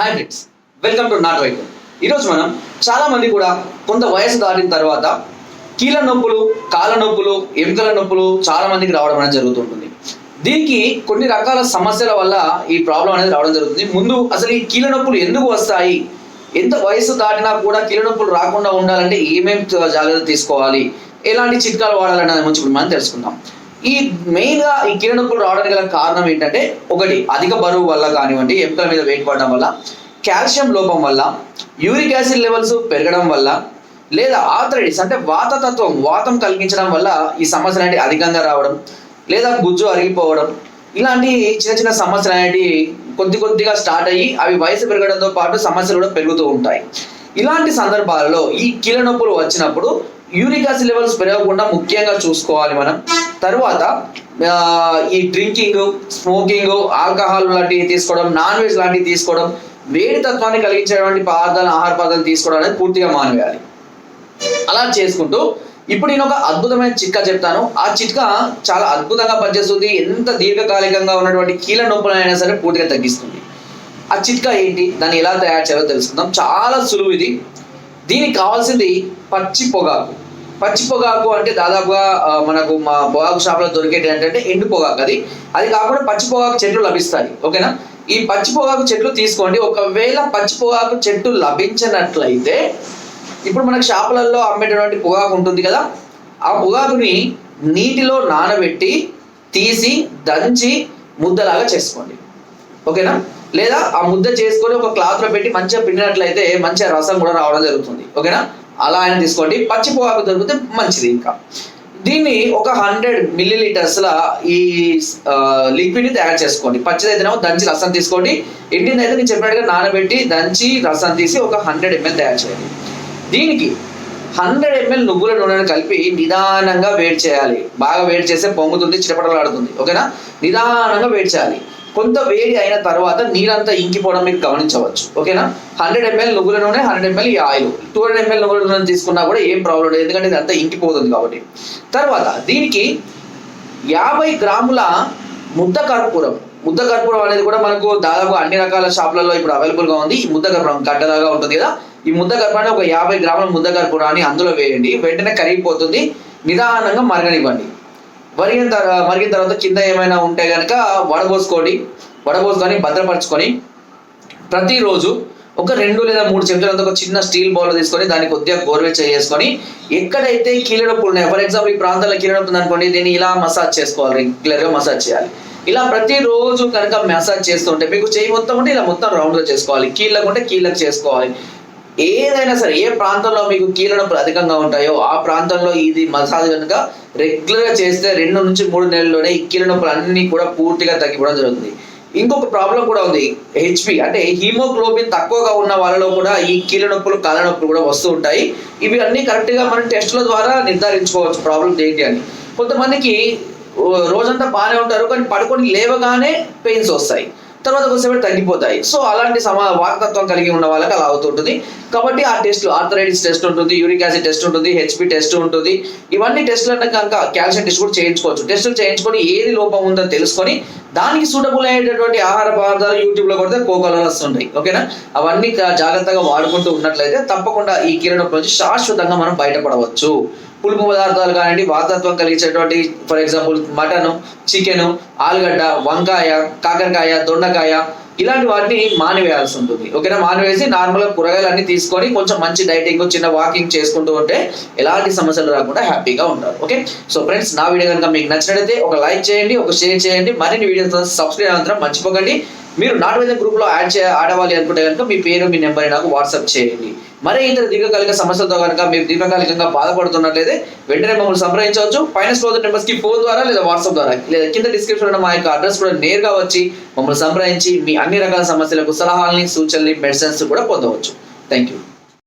Hi friends welcome to నాట్ వైద్యం ఈరోజు మనం చాలా మంది కూడా కొంత వయసు దాటిన తర్వాత కీళ్ళ నొప్పులు కాళ్ళ నొప్పులు ఎముకల నొప్పులు చాలా మందికి రావడం అనేది జరుగుతుంటుంది. దీనికి కొన్ని రకాల సమస్యల వల్ల ఈ ప్రాబ్లం అనేది రావడం జరుగుతుంది. ముందు అసలు ఈ కీళ్ళ నొప్పులు ఎందుకు వస్తాయి? ఎంత వయసు దాటినా కూడా కీళ్ళ నొప్పులు రాకుండా ఉండాలంటే ఏమేమి జాగ్రత్తలు తీసుకోవాలి? ఎలాంటి చిట్కాలు వాడాలనేది మంచి మనం తెలుసుకుందాం. ఈ మెయిన్గా ఈ కిరణకులు నొప్పులు రావడానికి గల కారణం ఏంటంటే ఒకటి అధిక బరువు వల్ల కానివ్వండి ఎముకల మీద వెయిట్ పడడం వల్ల కాల్షియం లోపం వల్ల యూరిక్ యాసిడ్ లెవెల్స్ పెరగడం వల్ల లేదా ఆర్థరైటిస్ అంటే వాతతత్వం వాతం కలిగించడం వల్ల ఈ సమస్యలు అనేవి అధికంగా రావడం లేదా గుజ్జు అరిగిపోవడం ఇలాంటి చిన్న చిన్న సమస్యలు అనేవి కొద్ది కొద్దిగా స్టార్ట్ అయ్యి అవి వయసు పెరగడంతో పాటు సమస్యలు కూడా పెరుగుతూ ఉంటాయి. ఇలాంటి సందర్భాలలో ఈ కీళ్ళ నొప్పులు వచ్చినప్పుడు యూరిక్ యాసిడ్ లెవెల్స్ పెరగకుండా ముఖ్యంగా చూసుకోవాలి మనం. తర్వాత ఈ డ్రింకింగ్ స్మోకింగ్ ఆల్కహాల్ లాంటివి తీసుకోవడం నాన్ వెజ్ లాంటివి తీసుకోవడం వేడి తత్వాన్ని కలిగించేటువంటి పదార్థాలు ఆహార పదార్థాలు తీసుకోవడం అనేది పూర్తిగా మానేయాలి. అలా చేసుకుంటూ ఇప్పుడు నేను ఒక అద్భుతమైన చిట్కా చెప్తాను. ఆ చిట్కా చాలా అద్భుతంగా పనిచేస్తుంది. ఎంత దీర్ఘకాలికంగా ఉన్నటువంటి కీళ్ళ నొప్పులైనా సరే పూర్తిగా తగ్గిస్తుంది. ఆ చిట్కా ఏంటి? దాన్ని ఎలా తయారు చేయాలో తెలుసుకుందాం. చాలా సులువు ఇది. దీనికి కావాల్సింది పచ్చి పొగాకు. పచ్చి పొగాకు అంటే దాదాపుగా మనకు మా పొగాకు షాప్లో దొరికేది ఏంటంటే ఎండు పొగాకు అది. అది కాకుండా పచ్చి పొగాకు చెట్లు లభిస్తాయి. ఓకేనా? ఈ పచ్చి పొగాకు చెట్లు తీసుకోండి. ఒకవేళ పచ్చి పొగాకు చెట్టు లభించినట్లయితే ఇప్పుడు మనకు షాపులలో అమ్మేటటువంటి పొగాకు ఉంటుంది కదా ఆ పొగాకుని నీటిలో నానబెట్టి తీసి దంచి ముద్దలాగా చేసుకోండి. ఓకేనా? లేదా ఆ ముద్ద చేసుకొని ఒక క్లాత్లో పెట్టి మంచిగా పిండినట్లయితే మంచిగా రసం కూడా రావడం జరుగుతుంది. ఓకేనా? అలా ఆయన తీసుకోండి. పచ్చి పొగాకు దొరికితే మంచిది ఇంకా. దీన్ని ఒక హండ్రెడ్ మిల్లీ లీటర్స్ ఈ లిక్విడ్ని తయారు చేసుకోండి. పచ్చిదైతేనేమో దంచి రసం తీసుకోండి. ఎండింది అయితే నేను చెప్పినట్టుగా నానబెట్టి దంచి రసం తీసి ఒక హండ్రెడ్ ఎంఎల్ తయారు చేయండి. దీనికి హండ్రెడ్ ఎంఎల్ నువ్వుల నూనెను కలిపి నిదానంగా వేడి చేయాలి. బాగా వేడి చేస్తే పొంగుతుంది చిటపటలాడుతుంది. ఓకేనా? నిదానంగా వేడి చేయాలి. కొంత వేడి అయిన తర్వాత నీరంతా ఇంకిపోవడం మీరు గమనించవచ్చు. ఓకేనా? హండ్రెడ్ ఎంఎల్ నువ్వుల నూనె హండ్రెడ్ ఎంఎల్ ఈ ఆయిల్. టూ హండ్రెడ్ ఎంఎల్ నువ్వుల నూనె తీసుకున్నా కూడా ఏం ప్రాబ్లం లేదు. ఎందుకంటే ఇది అంతా ఇంకిపోతుంది కాబట్టి. తర్వాత దీనికి యాభై గ్రాముల ముద్ద కర్పూరం. ముద్ద కర్పూరం అనేది కూడా మనకు దాదాపు అన్ని రకాల షాపులలో ఇప్పుడు అవైలబుల్గా ఉంది. ఈ ముద్ద కర్పూరం గడ్డలాగా ఉంటుంది కదా? ఈ ముద్ద కర్పూరాన్ని ఒక యాభై గ్రాముల ముద్ద కర్పూరాన్ని అందులో వేయండి. వెంటనే కరిగిపోతుంది. నిదానంగా మరగనివ్వండి. మరిగిన తర్వాత మరిగిన తర్వాత కింద ఏమైనా ఉంటే కనుక వడబోసుకోండి వడబోసుకొని భద్రపరచుకొని ప్రతిరోజు ఒక రెండు లేదా మూడు చెంచాలంత ఒక చిన్న స్టీల్ బౌల్ తీసుకొని దాన్ని కొద్దిగా గోరువెచ్చ చేసుకొని ఎక్కడైతే కీళ్ళ ఉన్నాయి ఉన్నాయో ఫర్ ఎగ్జాంపుల్ ఈ ప్రాంతంలో కీళ్ళ అనుకోండి దీన్ని ఇలా మసాజ్ చేసుకోవాలి రెగ్యులర్గా మసాజ్ చేయాలి. ఇలా ప్రతిరోజు కనుక మసాజ్ చేస్తుంటే మీకు చేయి మొత్తం ఉంటే ఇలా మొత్తం రౌండ్లో చేసుకోవాలి. కీళ్ళకు ఉంటే కీళ్ళకు చేసుకోవాలి. ఏదైనా సరే ఏ ప్రాంతంలో మీకు కీళ్ళ నొప్పులు అధికంగా ఉంటాయో ఆ ప్రాంతంలో ఇది మసాజ్ కనుక రెగ్యులర్గా చేస్తే రెండు నుంచి మూడు నెలల్లోనే ఈ కీళ్ళ నొప్పులు అన్ని కూడా పూర్తిగా తగ్గిపోవడం జరుగుతుంది. ఇంకొక ప్రాబ్లం కూడా ఉంది. హెచ్పి అంటే హీమోగ్లోబిన్ తక్కువగా ఉన్న వాళ్ళలో కూడా ఈ కీళ్ళ నొప్పులు కాళ్ళ నొప్పులు కూడా వస్తూ ఉంటాయి. ఇవి అన్ని కరెక్ట్గా మనం టెస్ట్ల ద్వారా నిర్ధారించుకోవచ్చు. ప్రాబ్లం ఏంటి అని కొంతమందికి రోజంతా బాగానే ఉంటారు కానీ పడుకొని లేవగానే పెయిన్స్ వస్తాయి. తర్వాత కొంచెంసేపు తగ్గిపోతాయి. సో అలాంటి సమా వాకతత్వం కలిగి ఉన్న వాళ్ళకి అలా అవుతుంటుంది. కాబట్టి ఆ టెస్ట్లు ఆర్థరైటిస్ టెస్ట్ ఉంటుంది యూరిక్ యాసిడ్ టెస్ట్ ఉంటుంది హెచ్పి టెస్ట్ ఉంటుంది. ఇవన్నీ టెస్ట్లు అంటే కనుక కాల్షియం టెస్ట్ కూడా చేయించుకోవచ్చు. టెస్టులు చేయించుకొని ఏది లోపం ఉందో తెలుసుకొని దానికి సూటబుల్ అయ్యేటటువంటి ఆహార పదార్థాలు యూట్యూబ్లో కొడితే కోకోలలో వస్తుంటాయి ఓకేనా? అవన్నీ జాగ్రత్తగా వాడుకుంటూ ఉన్నట్లయితే తప్పకుండా ఈ కిరణం నుంచి శాశ్వతంగా మనం బయటపడవచ్చు. పులుపు పదార్థాలు కానివ్వండి వాతత్వం కలిగించేటువంటి ఫర్ ఎగ్జాంపుల్ మటన్ చికెన్ ఆలుగడ్డ వంకాయ కాకరకాయ దొండకాయ ఇలాంటి వాటిని మానివేయాల్సి ఉంటుంది. ఓకేనా? మానివేసి నార్మల్గా కూరగాయలు తీసుకొని కొంచెం మంచి డైటింగ్ చిన్న వాకింగ్ చేసుకుంటూ ఉంటే ఎలాంటి సమస్యలు రాకుండా హ్యాపీగా ఉంటారు. ఓకే? సో ఫ్రెండ్స్ నా వీడియో కనుక మీకు నచ్చినట్లయితే ఒక లైక్ చేయండి ఒక షేర్ చేయండి. మరిన్ని వీడియోస్ సబ్స్క్రైబ్ అనంతరం మర్చిపోకండి. మీరు నాట్ వైద్య గ్రూప్లో యాడ్ చే ఆడవాలి అనుకుంటే కనుక మీ పేరు మీ నెంబర్ నాకు వాట్సాప్ చేయండి. మరే ఇతర దీర్ఘకాలిక సమస్యలతో కనుక మీరు దీర్ఘకాలికంగా బాధపడుతున్నట్లయితే వెంటనే మమ్మల్ని సంప్రదించవచ్చు. పైన స్క్రోల్ నెంబర్స్కి ఫోన్ ద్వారా లేదా వాట్సాప్ ద్వారా లేదా కింద డిస్క్రిప్షన్ ఉన్న మా యొక్క అడ్రస్ కూడా నేరుగా వచ్చి మమ్మల్ని సంప్రదించి మీ అన్ని రకాల సమస్యలకు సలహాలని సూచనలు మెడిసిన్స్ కూడా పొందవచ్చు. Thank you